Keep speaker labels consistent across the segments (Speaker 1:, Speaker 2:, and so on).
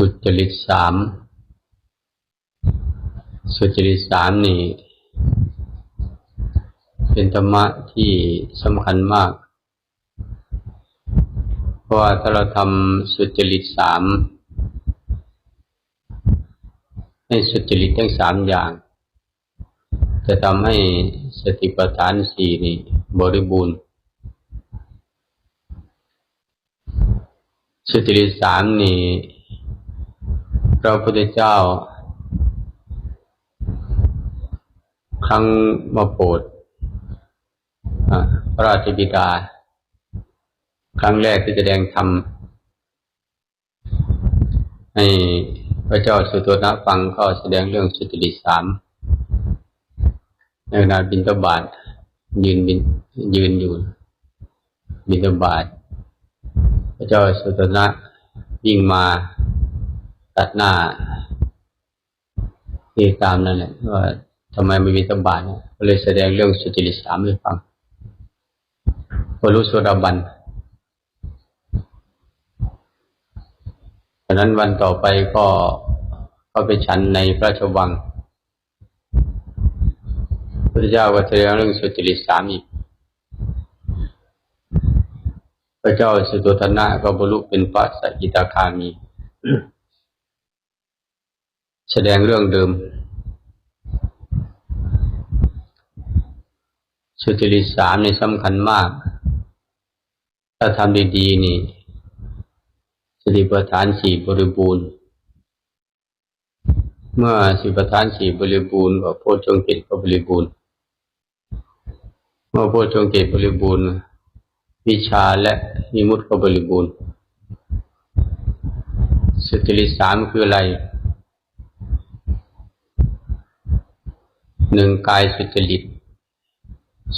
Speaker 1: สุจริตสาม สุจริตสามนี่ เป็นธรรมะที่สำคัญมาก เพราะว่าถ้าเราทำสุจริตสามให้สุจริตทั้งสามอย่าง จะทำให้สติปัฏฐานสี่นี่บริบูรณ์สุจริตสามนี่ ระพุทธเจ้า ครั้งมาโปรดอะพระราชบิดา ครั้งแรกที่แสดงธรรมให้พระเจ้าสุโธนะฟังก็แสดงเรื่องสุจริสามในขณะบินตบาทยืนบินยืนอยู่ บินตบาท พระเจ้าสุโธนะวิ่งมา ตัดหน้าที่ตามนั่นแหละว่าทำไมไม่บินตบาทเนี่ยก็เลยแสดงเรื่องสุจริตสามให้ฟังพอรู้สดาบันฉะนั้นวันต่อไปก็ก็ไปฉันในพระราชวังพระเจ้าก็แสดงเรื่องสุจริตสามอีกพระเจ้าสุโธนะก็บรรลุเป็นพระสกิทาคามี แสดงเรื่องเดิมสุจริตสามนี่สำคัญมาก ถ้าทำดีๆนี่สติปัฏฐานสี่บริบูรณ์ เมื่อสติปัฏฐานสี่บริบูรณ์ก็โพชฌงค์เจ็ดก็บริบูรณ์ เมื่อโพชฌงค์เจ็ดบริบูรณ์ วิชาและมิมุตติก็บริบูรณ์สติริสามคืออะไร หนึ่งกายสุจริต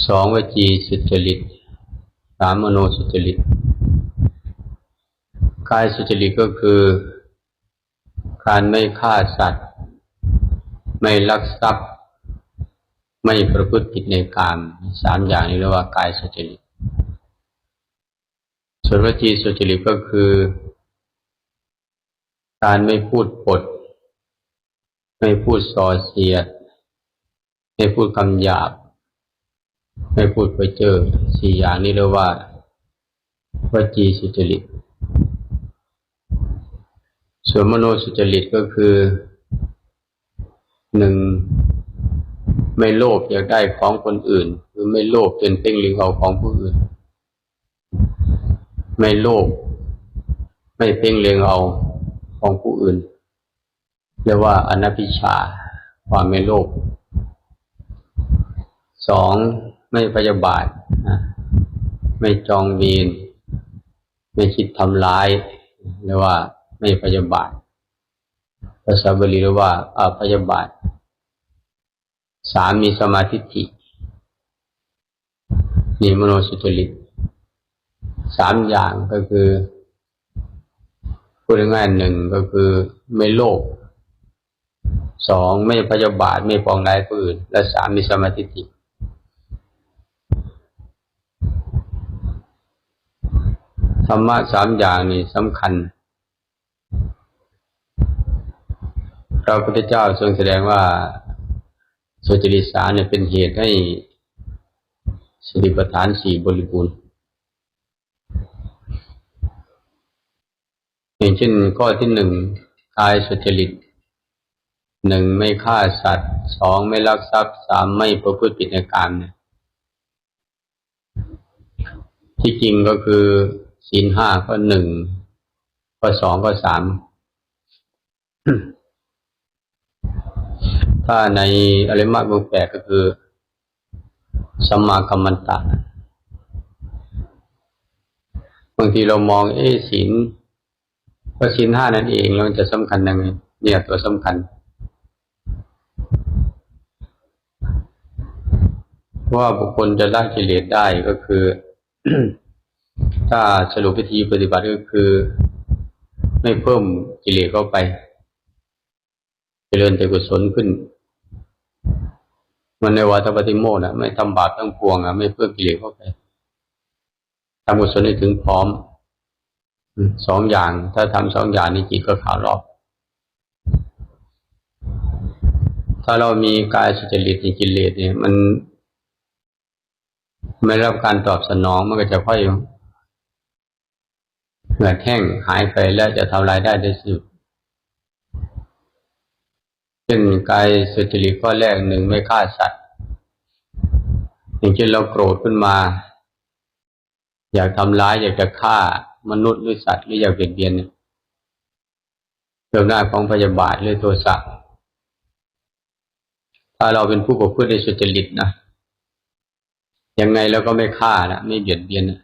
Speaker 1: สองวจีสุจริตสามมโนสุจริตกายสุจริตก็คือ การไม่ฆ่าสัตว์ ไม่ลักทรัพย์ ไม่ประพฤติผิดในกามสามอย่างนี้เรียกว่ากายสุจริตส่วนวจีสุจริตก็คือ การไม่พูดปด ไม่พูดส่อเสียด ไม่พูดคำหยาบ ไม่พูดไปเจอสี่อย่างนี้เรียกว่าวจีสุจริต ส่วนมโนสุจริตก็คือหนึ่งไม่โลภอยากได้ของคนอื่น หรือไม่โลภเป็นเพ่งเลิงเอาของผู้อื่น ไม่โลภไม่เพ่งเลงเอาของผู้อื่นเรียกว่าอนัพิชาความไม่โลภ สองไม่พยาบาทไม่จองเวรไม่คิดทำร้ายเรียกว่าไม่พยาบาทภาษาบาลีเรียกว่าอาพยาบาทสามมีสมาธิฐินี่มโนสุจริตสามอย่างก็คือพูดง่ายหนึ่งก็คือไม่โลภสองไม่พยาบาทไม่ปองร้ายผู้อื่น และสามมีสมาธิฐิ ธรรมะสามอย่างนี้สำคัญ พระพุทธเจ้าทรงแสดงว่าสุจริตสามเนี่ยเป็นเหตุให้สติปัฏฐานสี่บริบูรณ์อย่างเช่นข้อที่หนึ่งกายสุจริตหนึ่งไม่ฆ่าสัตว์สองไม่ลักทรัพย์สามไม่ประพฤติผิดในกามเนี่ยที่จริงก็คือ ศีลห้าข้อหนึ่งข้อสองข้อสามถ้าในอริมาบุแปดก็คือสัมมากัมมันตะบางทีเรามองเอ๊ศีลก็ศีลห้านั่นเองแล้วมันจะสำคัญยังไงเนี่ยตัวสำคัญว่าบุคคลจะละกิเลสได้ก็คือ ถ้าสรุปวิธีปฏิบัติก็คือ ไม่เพิ่มกิเลสเข้าไป เจริญแต่กุศลขึ้น มันในวาตปฏิโมนะไม่ทำบาปทั้งพวงอะ ไม่เพิ่มกิเลสเข้าไปทำกุศลให้ถึงพร้อมสองอย่าง ถ้าทำสองอย่างนี้จิตก็ขาวรอบ ถ้าเรามีกายสุจริตในกิเลสเนี่ย มัน ไม่รับการตอบสนองมันก็จะค่อย เหือดแห้งหายไปแล้วจะทำลายได้ในสุดเช่นกายสุจริตข้อแรกหนึ่งไม่ฆ่าสัตว์อย่างเช่นเราโกรธขึ้นมา อยากทำร้ายอยากจะฆ่ามนุษย์หรือสัตว์หรืออยากเบียดเบียนเนี่ยเรื่องหน้าของพยาบาทหรือโทสะถ้าเราเป็นผู้ประพฤติในสุจริตนะยังไงเราก็ไม่ฆ่านะไม่เบียดเบียนนะ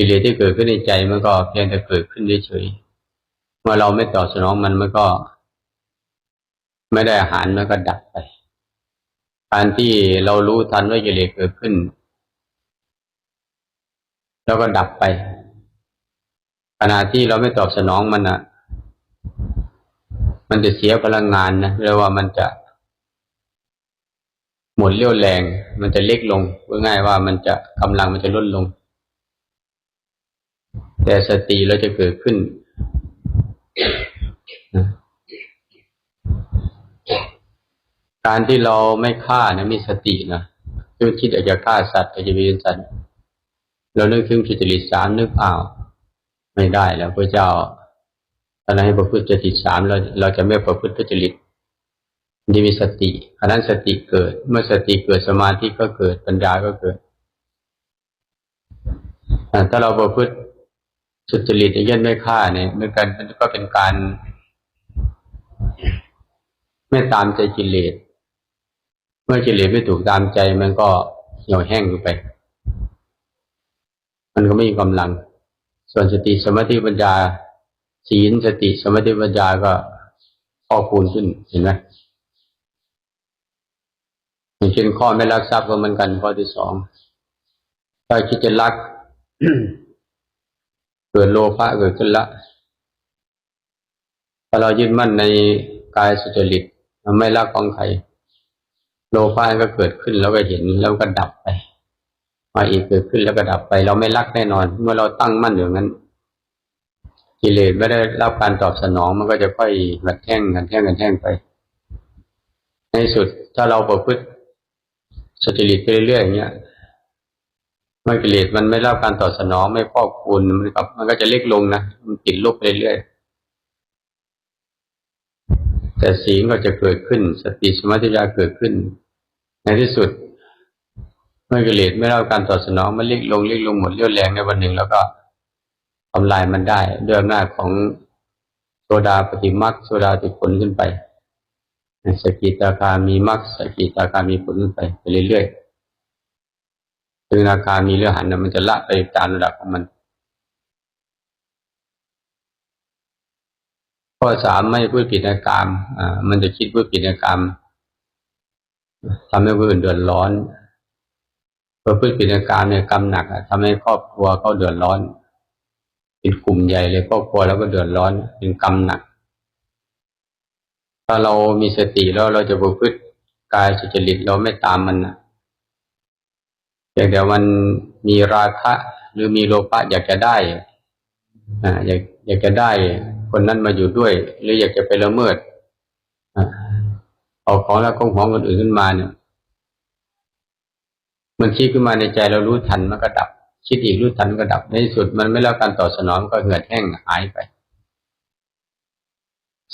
Speaker 1: กิเลสที่เกิดขึ้นในใจมันก็เพียงแต่เกิดขึ้นเฉยๆเมื่อเราไม่ตอบสนองมันมันก็ ไม่ได้อาหารมันก็ดับไป การที่เรารู้ทันว่ากิเลสเกิดขึ้น แล้วก็ดับไปขณะที่เราไม่ตอบสนองมันอะ มันจะเสียพลังงานนะเรียกว่ามันจะหมดเรี่ยวแรง มันจะเล็กลงง่ายว่ามันจะกำลังมันจะลดลง แต่สติเราจะเกิดขึ้นนะการที่เราไม่ฆ่านะมีสตินะคือคิดอยากจะฆ่าสัตว์อยากจะเบียดสัตว์เรานึกถึงพิจริตสามนึกอ้าวไม่ได้แล้วพระเจ้าตอนให้ประพฤติจริตสามเราเราจะไม่ประพฤติจริตนี่มีสติอันนั้นสติเกิด เมื่อสติเกิดสมาธิก็เกิดปัญญาก็เกิดถ้าเราประพฤติ สุจริตย่นไม่ฆ่าเนี่ยมันกันก็เป็นการ ไม่ตามใจกิเลสเมื่อกิเลสไม่ถูกตามใจมันก็เหี่ยวแห้งไป มันก็ไม่มีกำลัง ส่วนสติสมาธิปัญญาศีลสติสมาธิปัญญาก็พอกคูณขึ้นเห็นไหมอย่างเช่นข้อไม่รักทรัพย์ก็เหมือนกันข้อที่สองถ้าคิดจะรัก กิดโลภะเกิดขึ้นละถ้าเรายึดมั่นในกายสุจริตมันไม่รักของใครโลภะก็เกิดขึ้นแล้วก็เห็นแล้วก็ดับไปมาอีกเกิดขึ้นแล้วก็ดับไป เราไม่รักแน่นอน เมื่อเราตั้งมั่นอย่างนั้น กิเลสไม่ได้รับการตอบสนองมันก็จะค่อยหัดแท่งหัดแท่งกันแท่งไป ในสุดถ้าเราประพฤติสติลิตไปเรื่อยๆอย่างเงี้ย มื่อกิเลสมันไม่รับการตอบสนองไม่พอกคูณมันก็มันก็จะเล็กลงนะมันติดลบไปเรื่อยๆแต่สีก็จะเกิดขึ้น สติสมาธิญาเกิดขึ้น ในที่สุด เมื่อกิเลสไม่รับการตอบสนองมันเล็กลงเล็กลงหมดเรี่ยวแรงในวันหนึ่งแล้วก็ทำลายมันได้ด้วยอำนาจของโซดาปฏิมักโซดาติผลขึ้นไปสกิตาคามีมักสกิตาคามีผลขึ้นไปไปเรื่อยๆ ถึงนาคารมีเรื่องหันนะมันจะละไปตามระดับของมัน ข้อสามไม่พูดผิดในกรรมอ่ามันจะคิดพูดผิดในกรรมทำให้ผู้อื่นเดือดร้อนพอพูดผิดในกรรมเนี่ยกรรมหนักทำให้ครอบครัวเขาเดือดร้อน เป็นกลุ่มใหญ่เลยครอบครัวแล้วก็เดือดร้อน เป็นกรรมหนัก ถ้าเรามีสติแล้วเราจะประพฤติกายสุจริตเราไม่ตามมันนะ อย่างเดียวมันมีราคะหรือมีโลภะอยากจะได้อ่าอยากอยากจะได้ คนนั้นมาอยู่ด้วย หรืออยากจะไปละเมิดเอาของแล้วของของคนอื่นขึ้นมาเนี่ย มันชี้ขึ้นมาในใจเรารู้ทันมันก็ดับ คิดอีกรู้ทันก็ดับในที่สุดมันไม่รับการตอบสนองก็เหือดแห้งหายไป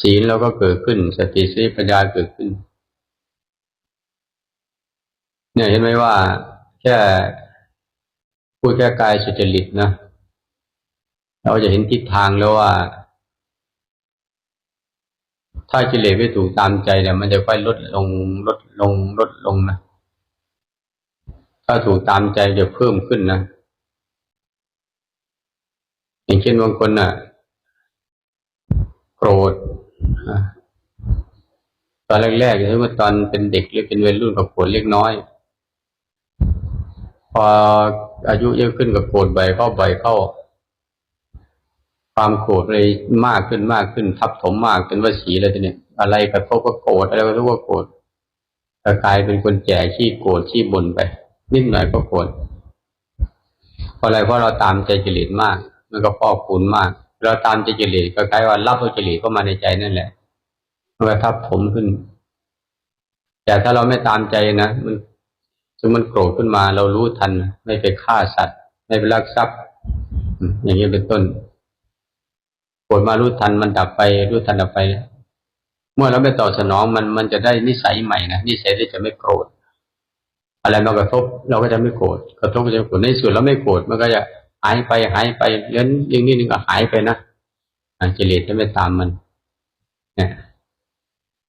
Speaker 1: ศีลเราก็เกิดขึ้น สติสีปัญญาเกิดขึ้น เนี่ยเห็นไหมว่า แค่พูดแค่กายสุจริตนะ เราจะเห็นทิศทางแล้วว่า ถ้ากิเลสไม่ถูกตามใจเนี่ย มันจะค่อยลดลงลดลงลดลงนะ ถ้าถูกตามใจจะเพิ่มขึ้นนะ อย่างเช่นบางคนน่ะ โกรธตอนแรกๆหรือว่าตอนเป็นเด็กหรือเป็นวัยรุ่นก็โกรธเล็กน้อย พออายุเยอะขึ้นก็โกรธบ่อยเข้าบ่อยเข้า ความโกรธเลยมากขึ้นมากขึ้น ทับถมมากเป็นว่าสีเลยทีเนี้ยอะไรกระทบก็โกรธอะไรกระทบก็โกรธกลายเป็นคนแก่ขี้โกรธขี้บ่นไป นิดหน่อยก็โกรธเพราะอะไรเพราะเราตามใจกิเลสมาก มันก็พอกคูณมาก เราตามใจกิเลสก็คล้ายว่ารับเอากิเลสเข้ามาในใจนั่นแหละมันก็ทับผมขึ้น แต่ถ้าเราไม่ตามใจนะมัน ซึ่งมันโกรธขึ้นมาเรารู้ทัน ไม่ไปฆ่าสัตว์ ไม่ไปลักทรัพย์ อย่างนี้เป็นต้นโกรธมารู้ทันมันดับไป รู้ทันดับไป เมื่อเราไม่ตอบสนองมันมันจะได้นิสัยใหม่นะนิสัยที่จะไม่โกรธอะไรมากระทบเราก็จะไม่โกรธกระทบก็จะไม่โกรธในส่วนเราไม่โกรธมันก็จะหายไปหายไปเล้นอย่งนี้นึงก็หายไปนะอะกิเลสจะไม่ตามมันเนี่ย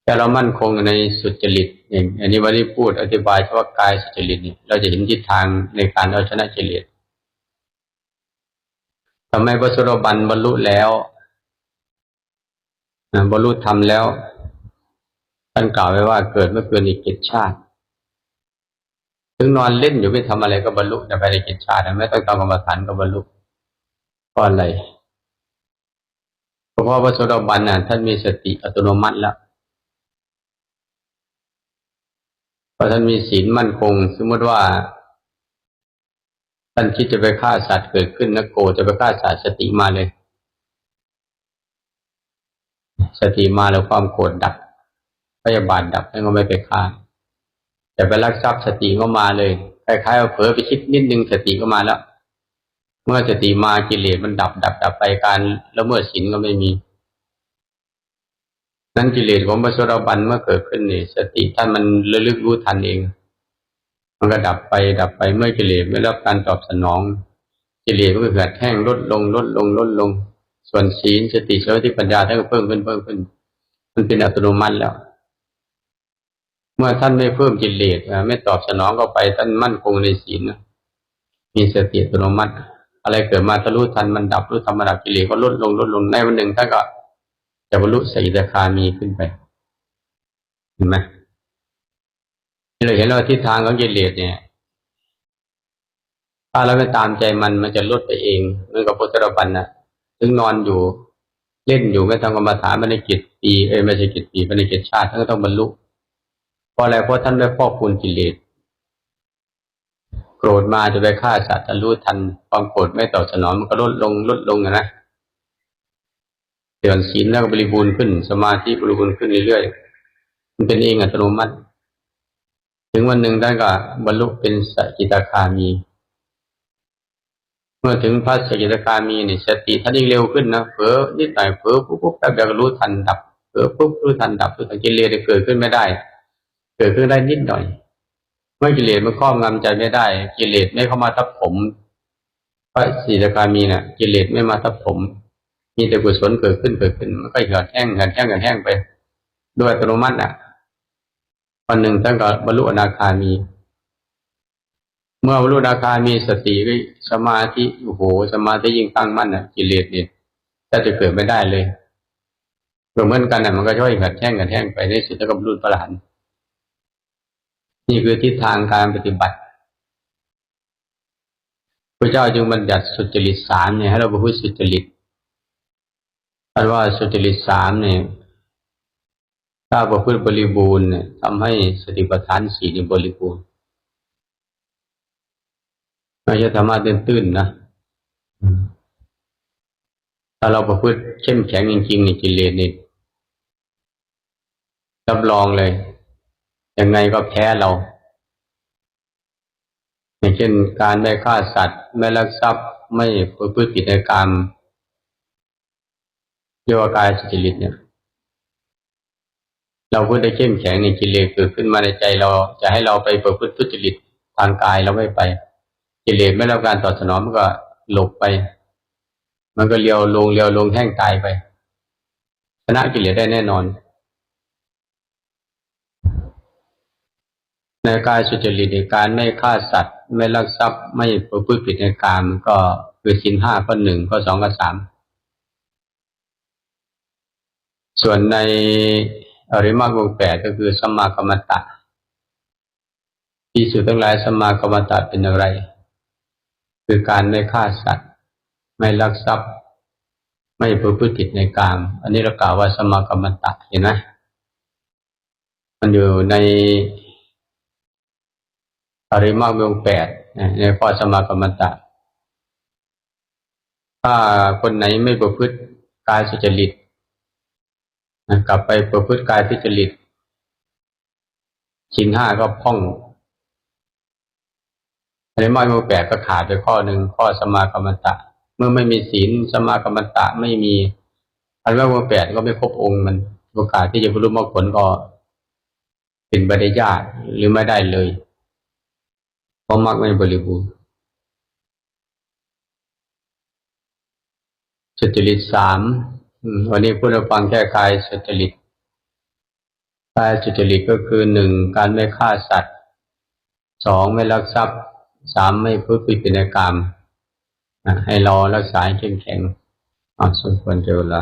Speaker 1: แต่เรามั่นคงในสุจริต อย่างอันนี้วันนี้พูดอธิบายเฉพาะกายสุจริตเนี่ยเราจะเห็นทิศทางในการเอาชนะกิเลสทำไมพระสุรบันบรรลุแล้วบรรลุธรรมแล้วท่านกล่าวไว้ว่าเกิดเมื่อเกินอีกเจ็ดชาติ ถึงนอนเล่นอยู่ไม่ทำอะไรก็บรรลุจะไปในเจ็ดชาติไม่ต้องทำกรรมฐานก็บรรลุเพราะอะไรเพราะว่าพระโสดาบันน่ะท่านมีสติอัตโนมัติแล้ว พอท่านมีศีลมั่นคง สมมติว่า ท่านคิดจะไปฆ่าสัตว์เกิดขึ้นนะโกจะไปฆ่าสัตว์สติมาเลย สติมาแล้วความโกรธดับพยาบาทดับแล้วก็ไม่ไปฆ่าจะไปลักทรัพย์สติก็มาเลยคล้ายๆว่าเผลอไปคิดนิดนึงสติก็มาแล้ว เมื่อสติมากิเลสมันดับดับดับไปการแล้วเมื่อศีลก็ไม่มี นั้นกิเลสของพระโสดาบันเมื่อเกิดขึ้นนี่สติท่านมันระลึกรู้ทันเอง มันก็ดับไปดับไปเมื่อกิเลสไม่รับการตอบสนอง กิเลสมันก็เกิดแห้งลดลงลดลงลดลง ส่วนศีลสติสมาธิปัญญาท่านก็เพิ่มขึ้นเพิ่มขึ้น มันเป็นอัตโนมัติแล้ว เมื่อท่านไม่เพิ่มกิเลสไม่ตอบสนองก็ไปท่านมั่นคงในศีลนะมีสติอัตโนมัติ อะไรเกิดมาทะลุทันมันดับรู้ธรรมดับกิเลสก็ลดลงลดลงในวันหนึ่งท่านก็ บรรลุสกิทาคามีขึ้นไป เห็นไหมเราเห็นว่าทิศทางของกิเลสเนี่ย ถ้าเราไม่ตามใจมันมันจะลดไปเองเหมือนกับพุทธรบันนะถึงนอนอยู่ เล่นอยู่ไม่ทำกรรมฐานไม่ได้กิจปีเอ้ไม่ใช่กิจปีไม่ได้กิจชาติท่านก็ต้องบรรลุเพราะอะไรเพราะท่านได้ฟอกคูณกิเลสโกรธมาจะไปฆ่าสัตว์จะรู้ทันความโกรธไม่ตอบสนองมันก็ลดลงลดลงนะ นะเตือนศีลแล้วก็บริบูรณ์ขึ้น สมาธิบริบูรณ์ขึ้นเรื่อยๆมันเป็นเองอัตโนมัติ ถึงวันหนึ่งท่านก็บรรลุเป็นสกิทาคามี เมื่อถึงพระสกิทาคามีเนี่ยสติท่านยิ่งเร็วขึ้นนะเผลอนิดหน่อยเผลอปุ๊บปุ๊บแป๊บเดียวรู้ทันดับเผลอปุ๊บรู้ทันดับรู้ทันกิเลสเกิดขึ้นไม่ได้ เกิดขึ้นได้นิดหน่อยเมื่อกิเลสมันครอบงำใจไม่ได้ กิเลสไม่เข้ามาทับผมพระสีทาคามีน่ะ กิเลสไม่มาทับผม มีแต่กุศลเกิดขึ้นเกิดขึ้นมันก็เหือดแห้งเหือดแห้งเหือดแห้งไปด้วยอัตโนมัติอะวันหนึ่งท่านก็บรรลุอนาคามี เมื่อบรรลุอนาคามีสติก็สมาธิโอ้โหสมาธิยิ่งตั้งมั่นอะกิเลสเนี่ยถ้าจะเกิดไม่ได้เลยเหมือนกันอะมันก็ช่วยเหือดแห้งเหือดแห้งไปในสุดแล้วก็บรรลุพระอรหันต์นี่คือทิศทางการปฏิบัติพระเจ้าจึงบัญญัติสุจริตสามเนี่ยให้เราประพฤติสุจริต คำว่าสุจริตสามเนี่ยถ้าประพฤติบริบูรณ์เนี่ยทำให้สติปัฏฐานสี่นี่บริบูรณ์ไม่ใช่ธรรมะตื้นๆนะถ้าเราประพฤติเข้มแข็งจริงๆในกิเลสนี่รับรองเลย ยังไงก็แพ้เรา อย่างเช่นการไม่ฆ่าสัตว์ ไม่ลักทรัพย์ไม่ประพฤติผิดในกรรม เรียกว่ากายสุจริตเนี่ย เราพูดได้เข้มแข็งในกิเลสเกิดขึ้นมาในใจเรา จะให้เราไปประพฤติทุจริตทางกายเราไม่ไป กิเลสไม่รับการตอบสนองมันก็หลบไป มันก็เลียวลงเลียวลงแห้งตายไปชนะกิเลสได้แน่นอน ในกายสุจริตในการไม่ฆ่าสัตว์ ไม่ลักทรัพย์ไม่ประพฤติผิดในกามก็คือสินห้าข้อหนึ่งข้อสองข้อสาม ส่วนในอริมักวงแปดก็คือสัมมากรรมตะที่สุดทั้งหลายสัมมากรรมตะเป็นอะไร คือการไม่ฆ่าสัตว์ ไม่ลักทรัพย์ ไม่ประพฤติผิดในกาม อันนี้เรากล่าวว่าสัมมากรรมตะเห็นไหมมันอยู่ในอริมักวงแปดในข้อสัมมากรรมตะ ถ้าคนไหนไม่ประพฤติกายสุจริต นะกลับไปประพฤติกายทุจริตชิ้นห้าก็พ่องในม้อยมือแปดก็ขาดไปข้อหนึ่งข้อสมากรรมตะ เมื่อไม่มีศีลสมากรรมตะไม่มีอันว่ามือแปดก็ไม่ครบองค์มันโอกาสที่จะบรรลุมรรคผลก็เป็นไปได้ยากหรือไม่ได้เลยเพราะมรรคไม่บริบูรณ์สุจริตสาม วันนี้พูดฟังแค่กายสุจริตกายสุจริตก็คือหนึ่งการไม่ฆ่าสัตว์สองไม่ลักทรัพย์สามไม่พูดปิดนกรรมให้รอรักษาให้เข้มแข็งอะสมควรเจอละ